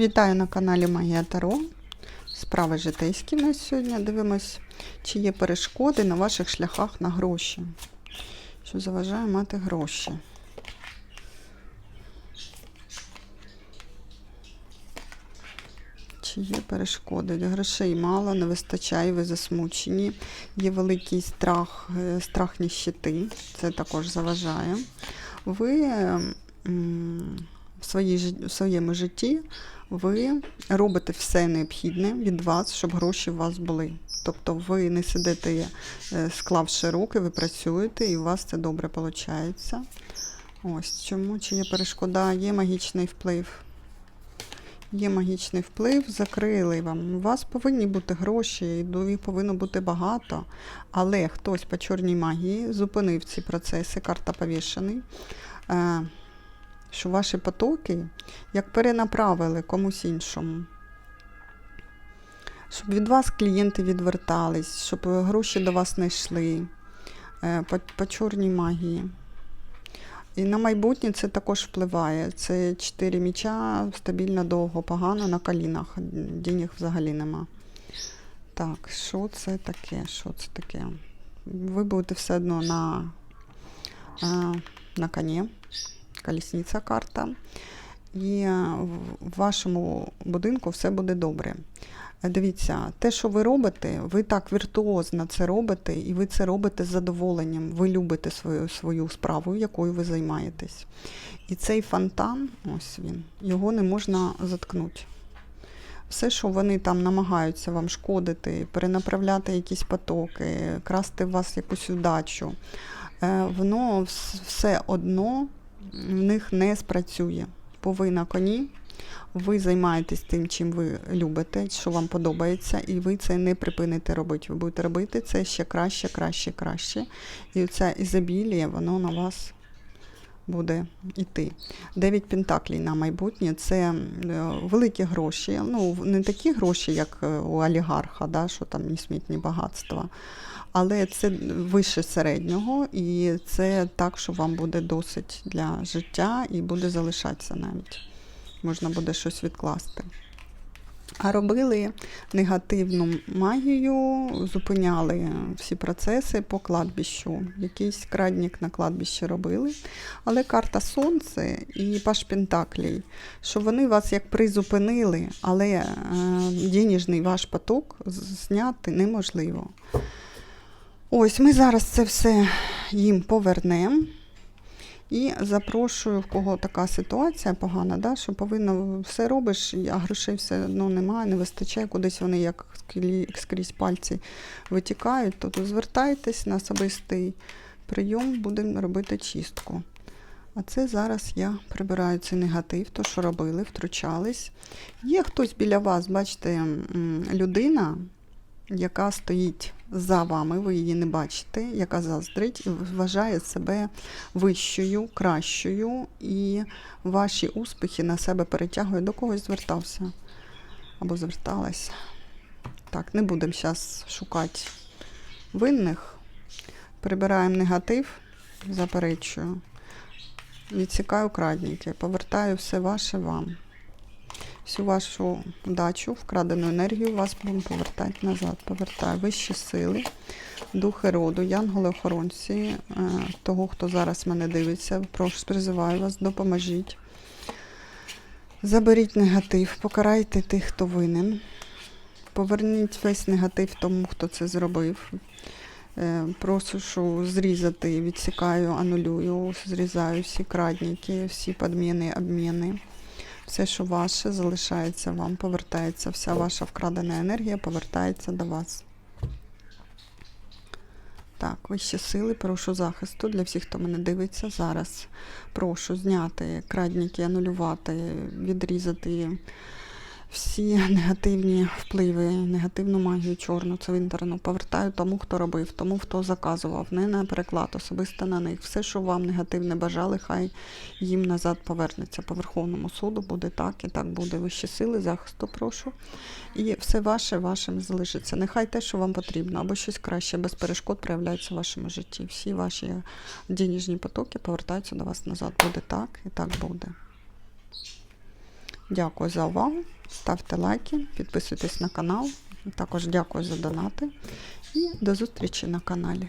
Вітаю на каналі Магія Таро. Справи житейські у нас сьогодні. Дивимось, чи є перешкоди на ваших шляхах на гроші. Що заважає мати гроші. Чи є перешкоди? Грошей мало, не вистачає, ви засмучені. Є великий страх, е, страх ніщити. Це також заважає. Ви в, своїй, в своєму житті ви робите все необхідне від вас, щоб гроші у вас були. Тобто ви не сидите, е, склавши руки, ви працюєте і у вас це добре виходить. Ось чому, чи є перешкода, є магічний вплив. Є магічний вплив, закрили вам. У вас повинні бути гроші, і їх повинно бути багато. Але хтось по чорній магії зупинив ці процеси, карта повішений. Що ваші потоки як перенаправили комусь іншому. Щоб від вас клієнти відвертались, щоб гроші до вас не йшли е, по, по чорній магії. І на майбутнє це також впливає. Це 4 міча стабільно довго, погано на колінах. Денег взагалі нема. Так, що це таке? Що це таке? Ви будете все одно на, е, на коні. Колісниця карта. І е, в вашому будинку все буде добре. Е, Дивіться, те, що ви робите, ви так віртуозно це робите, і ви це робите з задоволенням. Ви любите свою, свою справу, якою ви займаєтесь. І цей фонтан, ось він, його не можна заткнути. Все, що вони там намагаються вам шкодити, перенаправляти якісь потоки, красти в вас якусь удачу, е, воно все одно в них не спрацює. Бо ви на коні, ви займаєтесь тим, чим ви любите, що вам подобається, і ви це не припините робити. Ви будете робити це ще краще, краще, краще. І це ізобілія, воно на вас буде йти. Дев'ять пентаклей на майбутнє це е, великі гроші. Ну, не такі гроші, як е, у олігарха, да, що там ні смітні багатства. Але це вище середнього, і це так, що вам буде досить для життя і буде залишатися навіть. Можна буде щось відкласти. А робили негативну магію, зупиняли всі процеси по кладбищу. Якийсь крадник на кладбищі робили. Але карта Сонце і Паш Пентаклей, що вони вас як призупинили, але е, денежний ваш поток зняти неможливо. Ось ми зараз це все їм повернемо. І запрошую, в кого така ситуація погана, да, що повинно все робиш, а грошей все одно немає, не вистачає, кудись вони як скрізь пальці витікають, то звертайтесь на особистий прийом, будемо робити чистку. А це зараз я прибираю цей негатив, то, що робили, втручались. Є хтось біля вас, бачите, людина, яка стоїть за вами, ви її не бачите, яка заздрить і вважає себе вищою, кращою, і ваші успіхи на себе перетягує. До когось звертався або зверталася. Так, не будемо зараз шукати винних. Прибираємо негатив, заперечую. Відсікаю крадники, повертаю все ваше вам. Всю вашу удачу, вкрадену енергію вас будемо повертати назад. Повертаю вищі сили, духи роду, янголи-охоронці, е, того, хто зараз мене дивиться. Прошу, призиваю вас, допоможіть. Заберіть негатив, покарайте тих, хто винен. Поверніть весь негатив тому, хто це зробив. Е, Прошу зрізати, відсікаю, анулюю, зрізаю всі крадники, всі подміни, обміни. Все, що ваше, залишається вам, повертається, вся ваша вкрадена енергія повертається до вас. Так, вищі сили, прошу захисту для всіх, хто мене дивиться зараз. Прошу зняти крадники, анулювати, відрізати всі негативні впливи, негативну магію чорну, цвинтарну. Повертаю тому, хто робив, тому, хто заказував, не на переклад, особисто на них. Все, що вам негативне бажали, хай їм назад повернеться. По Верховному суду буде так і так буде. Вищі сили, захисту, прошу. І все ваше вашим залишиться. Нехай те, що вам потрібно, або щось краще, без перешкод проявляється в вашому житті. Всі ваші денежні потоки повертаються до вас назад. Буде так і так буде. Дякую за увагу. Ставте лайки, підписуйтесь на канал. Також дякую за донати. І до зустрічі на каналі.